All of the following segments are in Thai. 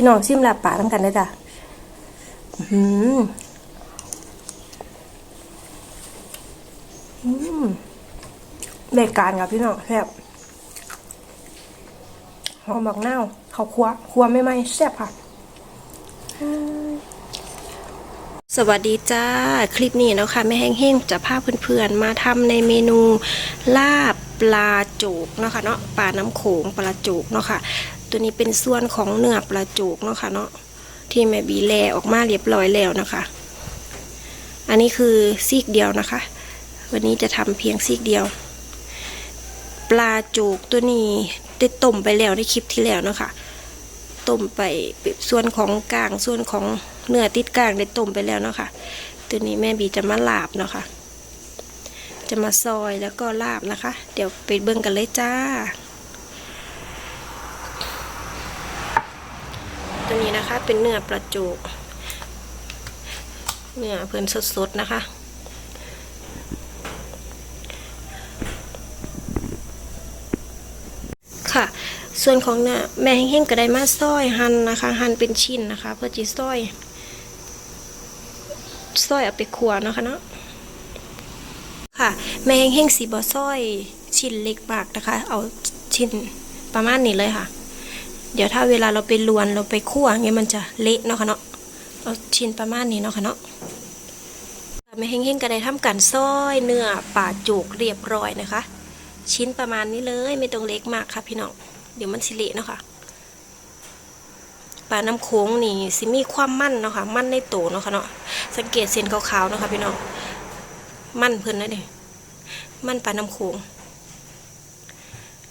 พี่น้องชิมลาบป่าทั้งกันได้จ้ะอื้อหืออืมรายการครับพี่น้องแซ่บหอมบักนาวข้าวคั่วคั่วไม่ไหมแซ่บค่ะสวัสดีจ้า คลิปนี้นะคะแม่แห้งๆจะพาเพื่อนๆ มาทำในเมนูลาบปลาโจกเนาะค่ะเนาะปลาน้ำโขงปลาโจกเนาะค่ะ ตัวนี้เป็นส่วนของเนื้อปลาโจกเนาะค่ะเนาะที่แม่บีแลออกมาเรียบร้อยแล้วนะคะ อันนี้คือซีกเดียวนะคะ วันนี้จะทำเพียงซีกเดียว ปลาโจกตัวนี้ได้ต้มไปแล้วในคลิปที่แล้วเนาะค่ะต้มไปส่วนของกลางส่วนของเนื้อติดกลางได้ต้มไปแล้วเนาะค่ะตัวนี้แม่บีจะมาลาบเนาะค่ะจะมาซอยแล้วก็ลาบนะคะ เดี๋ยวไปเบิ่งกันเลยจ้า ตัวนี้นะคะ เป็นเนื้อปลาจูกเนื้อเพิ่นสดๆนะคะค่ะส่วนของเนื้อแม่แห้งๆก็ได้มาซอยหั่นนะคะ หั่นเป็นชิ้นนะคะ เพื่อจีซอยซอยเอาไปขัวนะคะเนาะค่ะ แม่แห้งๆสีบอซอยชิ้นเล็กมากนะคะ เอาชิ้นประมาณนี้เลยค่ะ เดี๋ยวถ้าเวลาเราไปลวนเราไปคั่วเงี้ยมันจะเละเนาะค่ะเนาะเอาชิ้นประมาณนี้เนาะค่ะเนาะแม่แห้งๆก็ได้ทำการซอยเนื้อป่าโจกเรียบร้อยนะคะ ชิ้นประมาณนี้เลยไม่ต้องเล็กมากค่ะพี่น้องเดี๋ยวมันสิเละเนาะค่ะปลาน้ำโค้งนี่สิมีความมั่นเนาะค่ะมั่นในโตเนาะค่ะเนาะสังเกตเส้นขาวๆเนาะค่ะพี่น้องมั่นเพิ่นนะเด้มั่นปลาน้ำโค้ง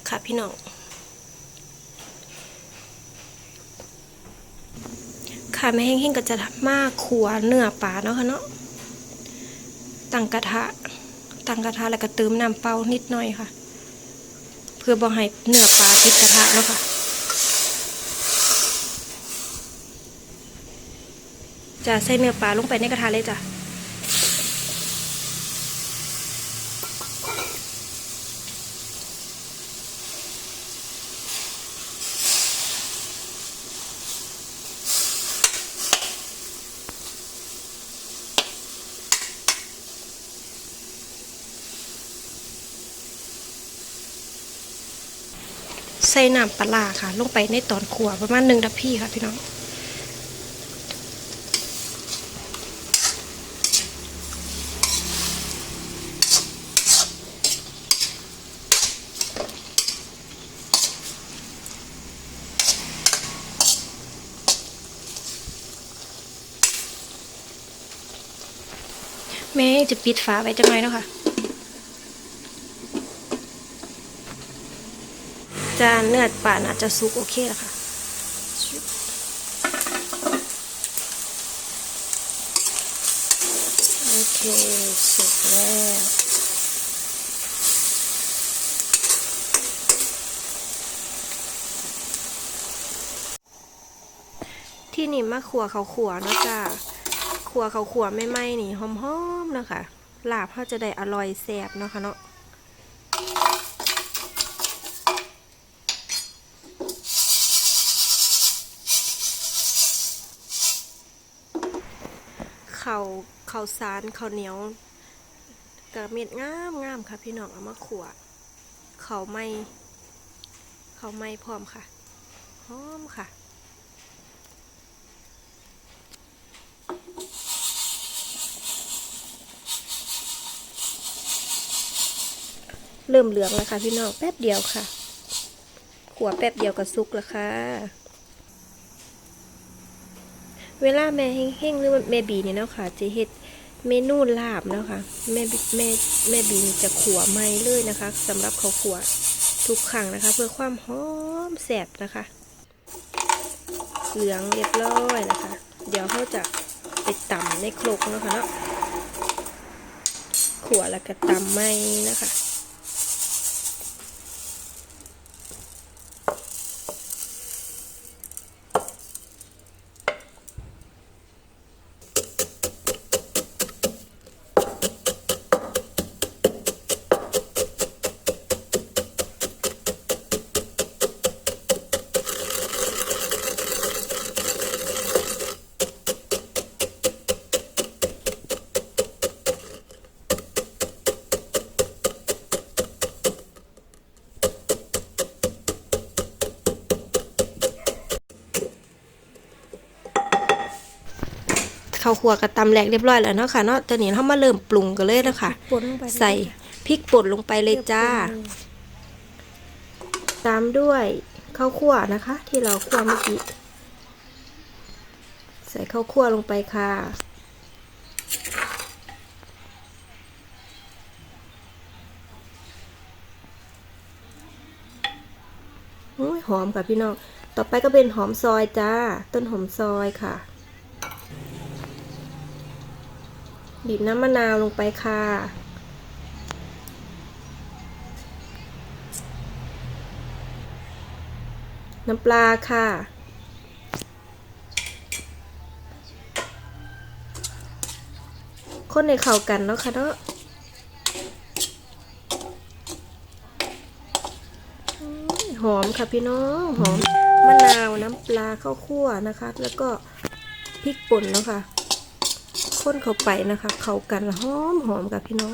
ค่ะพี่น้อง ค่ะแม่แห้งๆก็จะมาขัวเนื้อปลาเนาะค่ะเนาะตั้งกระทะตั้งกระทะแล้วก็เติมน้ำเปล่านิดหน่อยค่ะ เพื่อบ่ให้เนื้อปลาติดกระทะเนาะค่ะจะใส่เนื้อปลาลงไปในกระทะเลยจ้ะ ส่น้ำปลาค่ะ ลงไปในตอนขัวประมาณหนึ่งทัพพี่ค่ะพี่น้องแม่จะปิดฝาไว้จังไงเนาะค่ะ จานเนื้อป่าน่าจจะสุกโอเคแล้วค่ะโอเคสุกแล้วที่นี่มาขัวเขาขัวเนาะจ้าขัวเขาขัวไม่ไหม้นี่หอมๆนะคะลาบเขาจะได้อร่อยแซ่บเนาะค่ะเนาะ ข้าวข้าสารข้าเหนียวกระเม็ดงามงามค่ะพี่น้องเอามาขัวข้าไหม้ข้าไม้พร้อมค่ะหอมค่ะเริ่มเหลืองแล้วค่ะพี่น้องแป๊บเดียวค่ะ ขัวแป๊บเดียวก็สุกแล้วค่ะ เวลาแม่เฮงๆหรือว่าแม่บีเนี่ยเนาะค่ะจะเฮ็ดเมนูลาบเนาะค่ะแม่แม่แม่บีจะขัวไม่เลยนะคะสำหรับเขาขัวทุกครั้งนะคะ เพื่อความหอมแซ่บนะคะ เหลืองเรียบร้อยนะคะ เดี๋ยวเขาจะไปตำในครกเนาะคะเนาะขัวแล้วก็ตำไม่นะคะ ข้าวคั่วกระตำแหลกเรียบร้อยแล้วเนาะค่ะเนาะตอนนี้เรามาเริ่มปรุงกันเลยนะคะปนลงไปใส่พริกป่นลงไปเลยจ้า ตามด้วยข้าวคั่วนะคะ ที่เราคั่วเมื่อกี้ใส่ข้าวคั่วลงไปค่ะโอ้ยหอมค่ะพี่น้อง ต่อไปก็เป็นหอมซอยจ้า ต้นหอมซอยค่ะ บีบน้ำมะนาวลงไปค่ะ น้ำปลาค่ะ คนในเข่ากันเนาะค่ะเนาะหอมค่ะพี่น้องหอมมะนาวน้ำปลาข้าวคั่วนะคะ แล้วก็พริกป่นเนาะค่ะ คนเข้าไปนะคะ เข้ากันหอมหอมกับพี่น้อง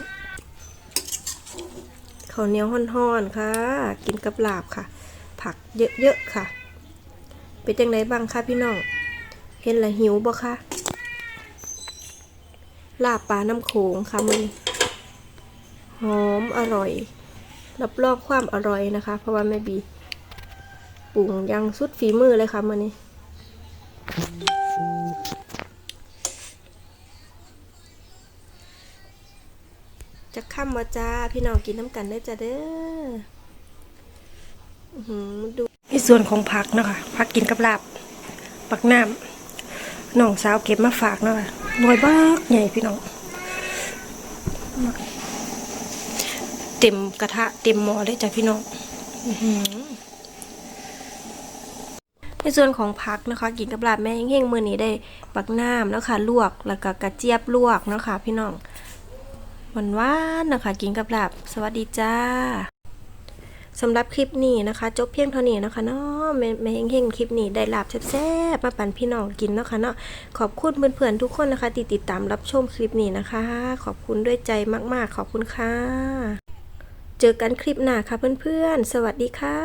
ข้าวเหนียวห่อนๆค่ะ กินกับลาบค่ะ ผักเยอะๆค่ะ เป็นจังไดบ้างคะพี่น้อง เห็นละหิวบ่คะลาบปลาน้ำโขงค่ะมันหอมอร่อย รับรองความอร่อยนะคะ เพราะว่าแม่บีปรุงยังสุดฝีมือเลยค่ะมันนี้ จะค่ำมาจ้า พี่น้องกินน้ำกันได้จ้าเด้อดูในส่วนของผักเนาะคะผักกินกับลาบปักน้ำน้องสาวเก็บมาฝากเนาะค่ะบอยบักใหญ่พี่น้องเต็มกระทะเต็มหม้อเลยจ้ะพี่น้องในส่วนของผักนะคะ กินกับลาบแม่เฮงๆมือนี้ได้ปักน้ำแล้วค่ะ ลวกแล้วก็กระเจี๊ยบลวกนะคะพี่น้อง หวานหวานนะคะ กินกับลาบสวัสดีจ้าสำหรับคลิปนี้นะคะ จบเพียงเท่านี้นะคะเนาะแม่แม่เฮงคลิปนี้ได้ลาบแซ่บๆมาปั่นพี่น้องกินเนาะคะเนาะขอบคุณเพื่อนๆทุกคนนะคะที่ติดตามรับชมคลิปนี้นะคะ ขอบคุณด้วยใจมากๆ ขอบคุณค่ะ เจอกันคลิปหน้าค่ะเพื่อนๆ สวัสดีค่ะ